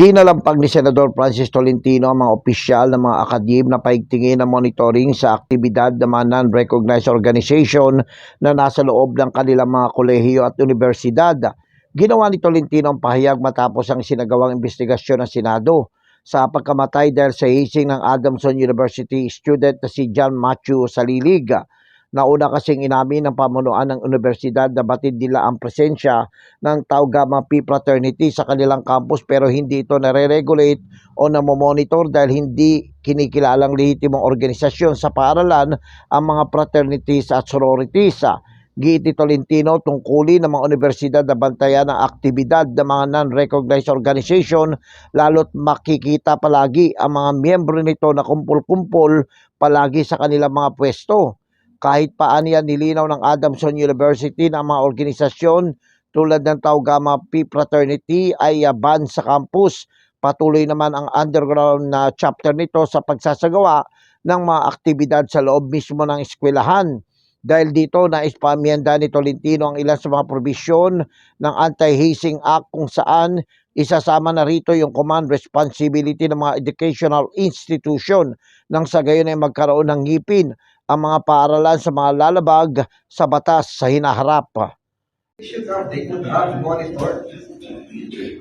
Kinalampag ni Senador Francis Tolentino ang mga opisyal ng mga akadim na paigtingin ng monitoring sa aktibidad ng mga non-recognized organization na nasa loob ng kanilang mga kolehiyo at universidad. Ginawa ni Tolentino ang pahayag matapos ang sinagawang investigasyon ng Senado sa pagkamatay dahil sa hising ng Adamson University student na si John Matthew Salilig. Nauna kasing inamin ng pamunuan ng universidad na batid nila ang presensya ng Tau Gamma Pi Fraternity sa kanilang campus pero hindi ito nare-regulate o namomonitor dahil hindi kinikilalang lehitimong organisasyon sa paaralan ang mga fraternities at sororities. Giiti Tolentino tungkulin ng mga universidad na bantayan ang aktibidad ng mga non-recognized organization lalo't makikita palagi ang mga miyembro nito na kumpul-kumpul palagi sa kanilang mga pwesto kahit paano yan nilinaw ng Adamson University na mga organisasyon tulad ng Tau Gamma Pi Fraternity ay uh, ban sa campus. Patuloy naman ang underground na chapter nito sa pagsasagawa ng mga aktibidad sa loob mismo ng eskwelahan. Dahil dito nais pamienda ni Tolentino ang ilan sa mga probisyon ng Anti-Hazing Act kung saan isasama na rito yung command responsibility ng mga educational institution nang sa gayon ay magkaroon ng ngipin ang mga paaralan sa mga lalabag sa batas sa hinaharap. Should have, they could have monitored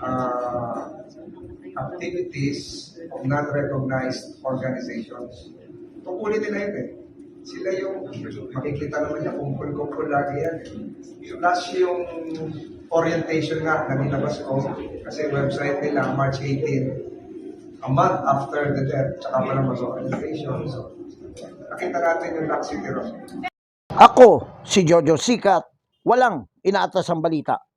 uh, activities of non-recognized organizations. Tungkulin nila yun eh. Sila yung, makikita naman niya, kumpul-kumpul lagi yan. eh. Plus yung orientation nga na nilabas ko, kasi website nila, March 18, a month after the death, tsaka pa naman sa orientation. So, nakita natin yung Road. Ako, si Jojo Sikat, walang inaatas ang balita.